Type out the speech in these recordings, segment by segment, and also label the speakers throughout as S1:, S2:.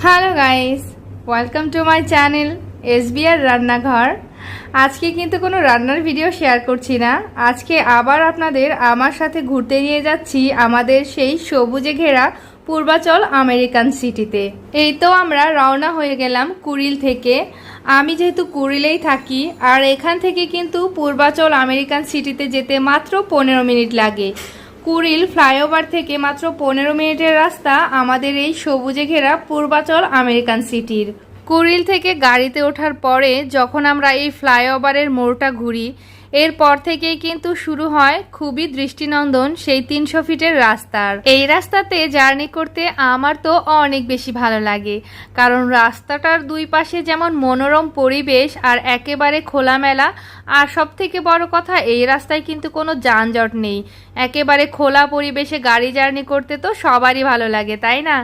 S1: Hello guys welcome to my channel S SBR রান্নাঘর আজকে কিন্তু কোনো রান্নার ভিডিও শেয়ার করছি না। আজকে আবার আপনাদের আমার সাথে ঘুরতে নিয়ে যাচ্ছি আমাদের সেই সবুজে ঘেরা পূর্বাচল আমেরিকান সিটিতে এই তো আমরা রওনা হয়ে গেলাম কুড়িল থেকে। আমি যেহেতু কুড়িলেই থাকি, আর এখান থেকে কিন্তু পূর্বাচল আমেরিকান সিটিতে যেতে মাত্র পনেরো মিনিট লাগে। কুড়িল ফ্লাইওভার থেকে মাত্র পনেরো মিনিটের রাস্তা আমাদের এই সবুজে ঘেরা পূর্বাচল আমেরিকান সিটির। কুড়িল থেকে গাড়িতে ওঠার পরে যখন আমরা এই ফ্লাইওভারের মোড়টা ঘুরি এরপর থেকেই কিন্তু শুরু হয় খুবই দৃষ্টিনন্দন সেই তিনশো ফিটের রাস্তার। এই রাস্তাতে জার্নি করতে আমার তো অনেক বেশি ভালো লাগে, কারণ রাস্তাটার দুই পাশে যেমন মনোরম পরিবেশ আর একেবারে খোলামেলা, আর সব থেকে বড় কথা এই রাস্তায় কিন্তু কোনো যানজট নেই। একেবারে খোলা পরিবেশে গাড়ি জার্নি করতে তো সবারই ভালো লাগে, তাই না?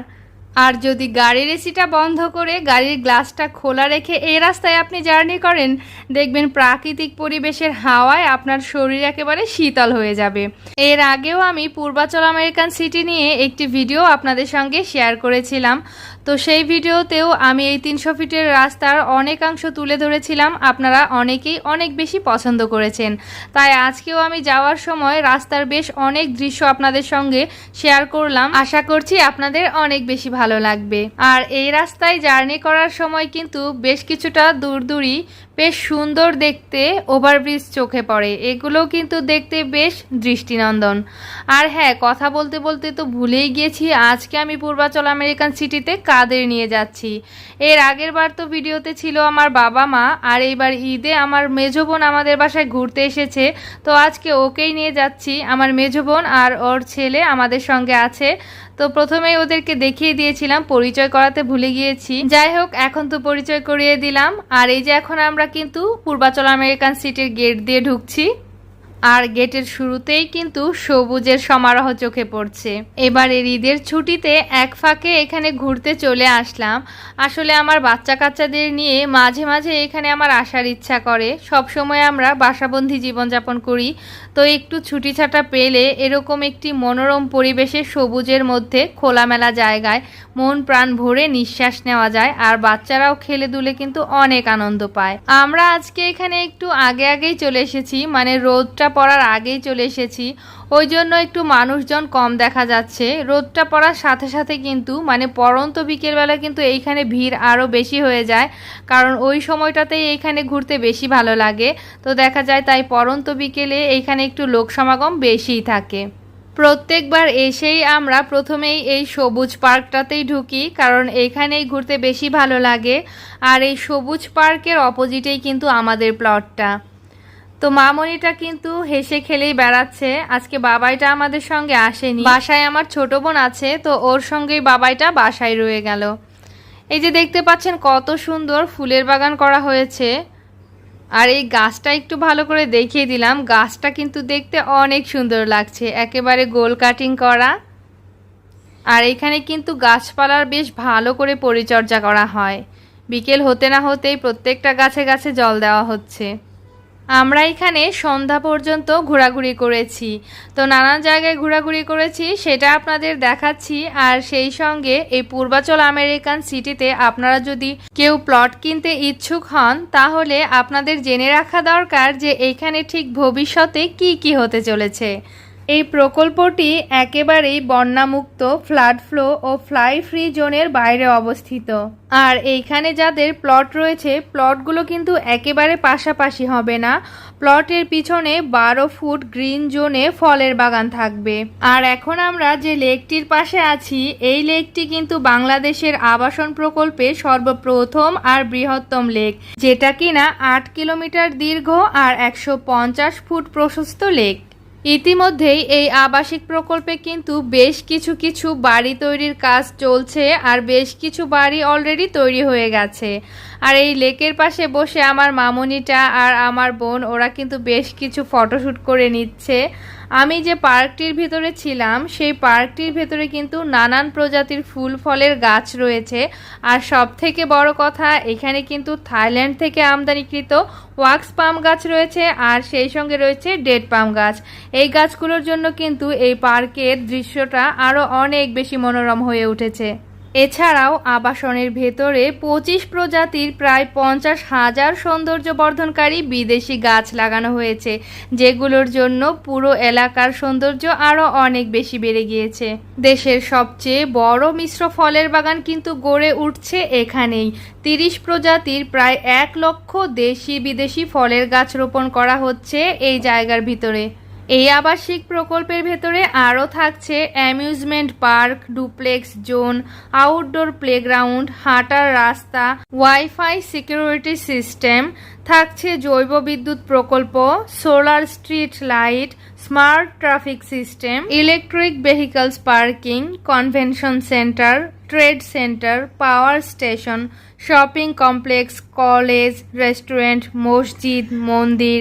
S1: আর যদি গাড়ির এসিটা বন্ধ করে গাড়ির গ্লাসটা খোলা রেখে এই রাস্তায় আপনি জার্নি করেন, দেখবেন প্রাকৃতিক পরিবেশের হাওয়ায় আপনার শরীর একেবারে শীতল হয়ে যাবে। এর আগেও আমি পূর্বাচল আমেরিকান সিটি নিয়ে একটি ভিডিও আপনাদের সঙ্গে শেয়ার করেছিলাম। তো সেই ভিডিওতেও আমি এই তিনশো ফিটের রাস্তার অনেকাংশ তুলে ধরেছিলাম। আপনারা অনেকেই অনেক বেশি পছন্দ করেছেন। তাই আজকেও আমি যাওয়ার সময় রাস্তার বেশ অনেক দৃশ্য আপনাদের সঙ্গে শেয়ার করলাম। আশা করছি আপনাদের অনেক বেশি ভালো লাগবে। আর এই রাস্তায় জার্নি করার সময় কিন্তু বেশ কিছুটা দূর দূরই বেশ সুন্দর দেখতে ওভারব্রিজ চোখে পড়ে। এগুলোও কিন্তু দেখতে বেশ দৃষ্টিনন্দন। আর হ্যাঁ কথা বলতে বলতে তো ভুলেই গিয়েছি, আজকে আমি পূর্বাচল আমেরিকান সিটিতে কাদের নিয়ে যাচ্ছি। এর আগের বার তো ভিডিওতে ছিল আমার বাবা মা, আর এইবার ঈদে আমার মেজো বোন আমাদের বাসায় ঘুরতে এসেছে, তো আজকে ওকেই নিয়ে যাচ্ছি। আমার মেজো বোন আর ওর ছেলে আমাদের সঙ্গে আছে তো প্রথমেই ওদেরকে দেখিয়ে দিয়েছিলাম, পরিচয় করাতে ভুলে গিয়েছি। যাই হোক, এখন তো পরিচয় করিয়ে দিলাম। আর এই যে এখন আমরা কিন্তু পূর্বাচল আমেরিকান সিটির গেট দিয়ে ঢুকছি। আর গেটের শুরুতেই কিন্তু সবুজের সমারোহ চোখে পড়ছে। এবারের ঈদের ছুটিতে এক ফাঁকে এখানে ঘুরতে চলে আসলাম। আসলে আমার বাচ্চা কাচ্চাদের নিয়ে মাঝে মাঝে এখানে আমার আসার ইচ্ছা করে। সব সময় আমরা বাসাবন্ধী জীবনযাপন করি। তো একটু ছুটি ছাটা পেলে এরকম একটি মনোরম পরিবেশে সবুজের মধ্যে খোলামেলা জায়গায় মন প্রাণ ভরে নিঃশ্বাস নেওয়া যায় আর বাচ্চারাও খেলে দুলে কিন্তু অনেক আনন্দ পায়। আমরা আজকে এখানে একটু আগে আগেই চলে এসেছি। মানে রোদটা পড়ার আগেই চলে এসেছি। ওই জন্য একটু মানুষজন কম দেখা যাচ্ছে। রোদটা পড়ার সাথে সাথে কিন্তু মানে পরন্ত বিকেলবেলা কিন্তু এইখানে ভিড় আরও বেশি হয়ে যায়। কারণ ওই সময়টাতেই এইখানে ঘুরতে বেশি ভালো লাগে। তো দেখা যায় তাই পরন্ত বিকেলে এইখানে একটু লোক সমাগম বেশিই থাকে। প্রত্যেকবার এসেই আমরা প্রথমেই এই সবুজ পার্কটাতেই ঢুকি, কারণ এখানেই ঘুরতে বেশি ভালো লাগে। আর এই সবুজ পার্কের অপোজিটেই কিন্তু আমাদের প্লটটা। তো মামনিটা কিন্তু হেসে খেলেই বেড়াচ্ছে। আজকে বাবাইটা আমাদের সঙ্গে আসেনি। বাসায় আমার ছোট বোন আছে, তো ওর সঙ্গেই বাবাইটা বাসায় রয়ে গেল। এই যে দেখতে পাচ্ছেন কত সুন্দর ফুলের বাগান করা হয়েছে। আর এই গাছটা একটু ভালো করে দেখিয়ে দিলাম। গাছটা কিন্তু দেখতে অনেক সুন্দর লাগছে। একেবারে গোল কাটিং করা। আর এখানে কিন্তু গাছপালার বেশ ভালো করে পরিচর্যা করা হয়। বিকেল হতে না হতেই প্রত্যেকটা গাছে গাছে জল দেওয়া হচ্ছে। আমরা এখানে সন্ধ্যা পর্যন্ত ঘোরাঘুরি করেছি। তো নানান জায়গায় ঘোরাঘুরি করেছি, সেটা আপনাদের দেখাচ্ছি। আর সেই সঙ্গে এই পূর্বাচল আমেরিকান সিটিতে আপনারা যদি কেউ প্লট কিনতে ইচ্ছুক হন, তাহলে আপনাদের জেনে রাখা দরকার যে এখানে ঠিক ভবিষ্যতে কি কি হতে চলেছে। এই প্রকল্পটি একেবারেই বন্যামুক্ত, ফ্লাড ফ্লো ও ফ্লাই ফ্রি জোনের বাইরে অবস্থিত। আর এইখানে যাদের প্লট রয়েছে, প্লটগুলো কিন্তু একেবারে পাশাপাশি হবে না। প্লটের পিছনে বারো ফুট গ্রিন জোনে ফলের বাগান থাকবে। আর এখন আমরা যে লেকটির পাশে আছি, এই লেকটি কিন্তু বাংলাদেশের আবাসন প্রকল্পে সর্বপ্রথম আর বৃহত্তম লেক, যেটা কিনা আট কিলোমিটার দীর্ঘ আর একশো পঞ্চাশ ফুট প্রশস্ত লেক। ইতিমধ্যেই এই আবাসিক প্রকল্পে কিন্তু বেশ কিছু কিছু বাড়ি তৈরির কাজ চলছে আর বেশ কিছু বাড়ি অলরেডি তৈরি হয়ে গেছে। আর এই লেকের পাশে বসে আমার মামনিটা আর আমার বোন, ওরা কিন্তু বেশ কিছু ফটোশ্যুট করে নিচ্ছে। আমি যে পার্কটির ভিতরে ছিলাম, সেই পার্কটির ভেতরে কিন্তু নানান প্রজাতির ফুল, ফলের গাছ রয়েছে। আর সব থেকে বড় কথা, এখানে কিন্তু থাইল্যান্ড থেকে আমদানিকৃত ওয়াক্স পাম গাছ রয়েছে আর সেই সঙ্গে রয়েছে ডেড পাম গাছ। এই গাছগুলোর জন্য কিন্তু এই পার্কের দৃশ্যটা আরও অনেক বেশি মনোরম হয়ে উঠেছে। এছাড়াও আবাসনের ভেতরে পঁচিশ প্রজাতির প্রায় পঞ্চাশ হাজার সৌন্দর্য বর্ধনকারী বিদেশি গাছ লাগানো হয়েছে, যেগুলোর জন্য পুরো এলাকার সৌন্দর্য আরও অনেক বেশি বেড়ে গিয়েছে। দেশের সবচেয়ে বড় মিশ্র ফলের বাগান কিন্তু গড়ে উঠছে এখানেই। তিরিশ প্রজাতির প্রায় এক লক্ষ দেশি বিদেশি ফলের গাছ রোপণ করা হচ্ছে এই জায়গার ভিতরে। এই আবাসিক প্রকল্পের ভেতরে আরও থাকছে amusement park, duplex zone, outdoor playground, হাঁটার রাস্তা, ওয়াইফাই সিকিউরিটি সিস্টেম, থাকছে জৈব বিদ্যুৎ প্রকল্প, solar street light, smart traffic system, electric vehicles parking, convention centre, trade centre, power station shopping complex, college, restaurant, মসজিদ, মন্দির।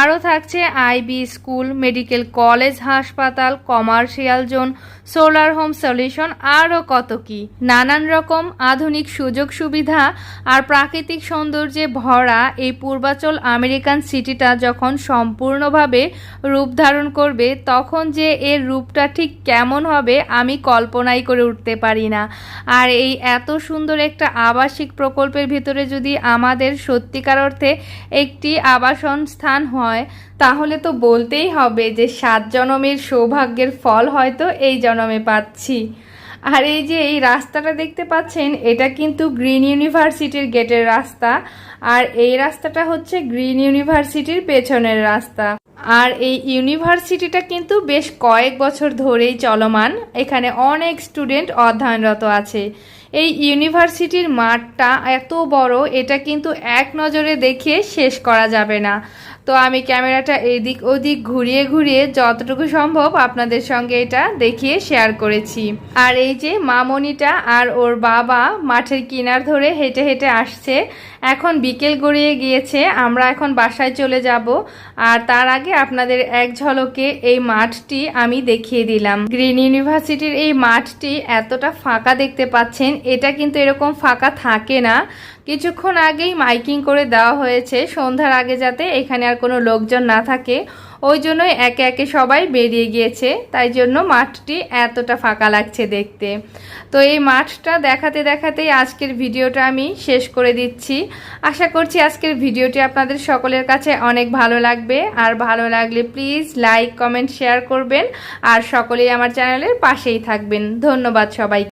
S1: আরও থাকছে আইবি স্কুল, মেডিকেল কলেজ, হাসপাতাল, commercial zone, solar home solution, আরও কত কি। নানান রকম আধুনিক সুযোগ সুবিধা আর প্রাকৃতিক সৌন্দর্যে ভরা এই পূর্বাচল আমেরিকান সিটিটা যখন সম্পূর্ণভাবে রূপ ধারণ করবে, তখন যে এর রূপটা ঠিক কেমন হবে আমি কল্পনাই করে উঠতে পারি না। আর এই এত সুন্দর একটা আবাসিক প্রকল্পের ভিতরে যদি আমাদের সত্যিকার অর্থে একটি আবাসন স্থান হয়, তাহলে তো বলতেই হবে যে সাত জনমের সৌভাগ্যের ফল হয়তো এই জনমে পাচ্ছি। আর এই যে এই রাস্তাটা দেখতে পাচ্ছেন, এটা কিন্তু গ্রিন ইউনিভার্সিটির গেটের রাস্তা। আর এই রাস্তাটা হচ্ছে গ্রিন ইউনিভার্সিটির পেছনের রাস্তা। আর এই ইউনিভার্সিটিটা কিন্তু বেশ কয়েক বছর ধরেই চলমান। এখানে অনেক স্টুডেন্ট অধ্যয়নরত আছে। এই ইউনিভার্সিটির মাঠটা এত বড়, এটা কিন্তু এক নজরে দেখে শেষ করা যাবে না। তো আমি ক্যামেরাটা এদিক ওদিক ঘুরিয়ে ঘুরিয়ে যতটুকু সম্ভব আপনাদের সঙ্গে এটা দেখিয়ে শেয়ার করেছি। আর এই যে মামনিটা আর ওর বাবা মাঠের কিনার ধরে হেঁটে হেঁটে আসছে। এখন বিকেল গড়িয়ে গিয়েছে, আমরা এখন বাসায় চলে যাব। আর তার আগে আপনাদের এক ঝলকে এই মাঠটি আমি দেখিয়ে দিলাম। গ্রিন ইউনিভার্সিটির এই মাঠটি এতটা ফাঁকা দেখতে পাচ্ছেন, এটা কিন্তু এরকম ফাঁকা থাকে না। কিছুক্ষণ আগেই মাইকিং করে দেওয়া হয়েছে, সন্ধ্যার আগে যাতে এখানে আর কোনো লোকজন না থাকে, ওই জন্যই একে একে সবাই বেরিয়ে গিয়েছে। তাই জন্য মাঠটি এতটা ফাঁকা লাগছে দেখতে। তো এই মাঠটা দেখাতে দেখাতেই আজকের ভিডিওটা আমি শেষ করে দিচ্ছি। আশা করছি আজকের ভিডিওটি আপনাদের সকলের কাছে অনেক ভালো লাগবে। আর ভালো লাগলে প্লিজ লাইক, কমেন্ট, শেয়ার করবেন। আর সকলেই আমার চ্যানেলের পাশেই থাকবেন। ধন্যবাদ সবাই